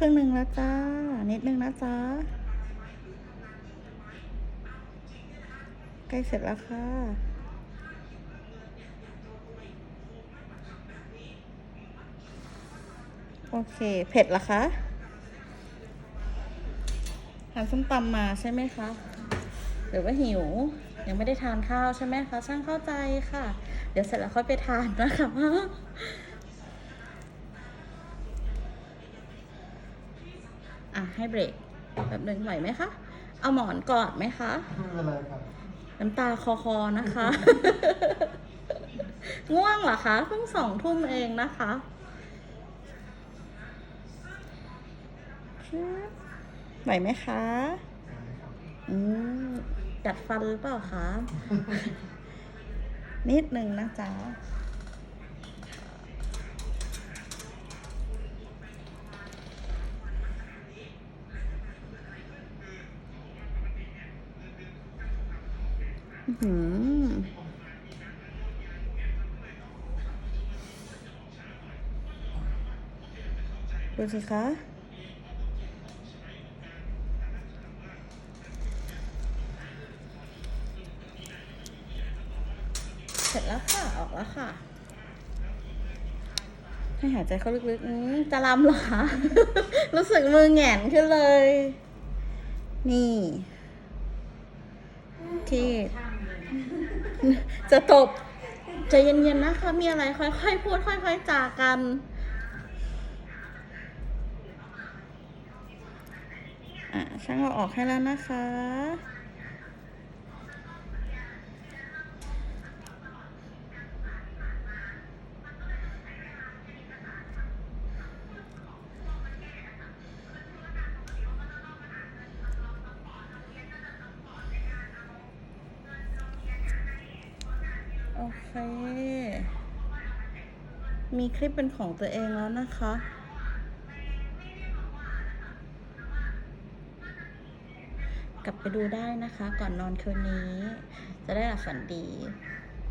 ครึ่งหนึ่งแล้วจ้า นิดนึงนะจ้าใกล้เสร็จแล้วค่ะ โอเค เผ็ดเหรอคะทานส้มตำมาใช่ไหมคะ หรือว่าหิว ยังไม่ได้ทานข้าวใช่ไหมคะ ช่างเข้าใจค่ะ เดี๋ยวเสร็จแล้วค่อยไปทานนะคะ อะให้เบรกแบบหนึ่งไหวไหมคะ เอาหมอนกอดไหมคะไม่เป็นไรครับน้ำตาคอคอนะคะ ง่วงเหรอคะเพิ่งสองทุ่มเองนะคะครับไหวไหมคะอืมกัดฟันหรือเปล่าคะ นิดหนึ่งนะจ๊ะ อื้อหือ ดูสิคะเสร็จแล้วค่ะ ออกแล้วค่ะ ให้หายใจเข้าลึกๆอืมจะลำเหรอคะ รู้สึกมือแหงนขึ้นเลย นี่ ที่ จะตบใจเย็นๆนะคะ มีอะไรค่อยๆพูด ค่อยๆจากัน อะช่างเราออกให้แล้วนะคะ โอเค มีคลิปเป็นของตัวเองแล้วนะคะกลับไปดูได้นะคะ ก่อนนอนคืนนี้ จะได้หลับฝันดี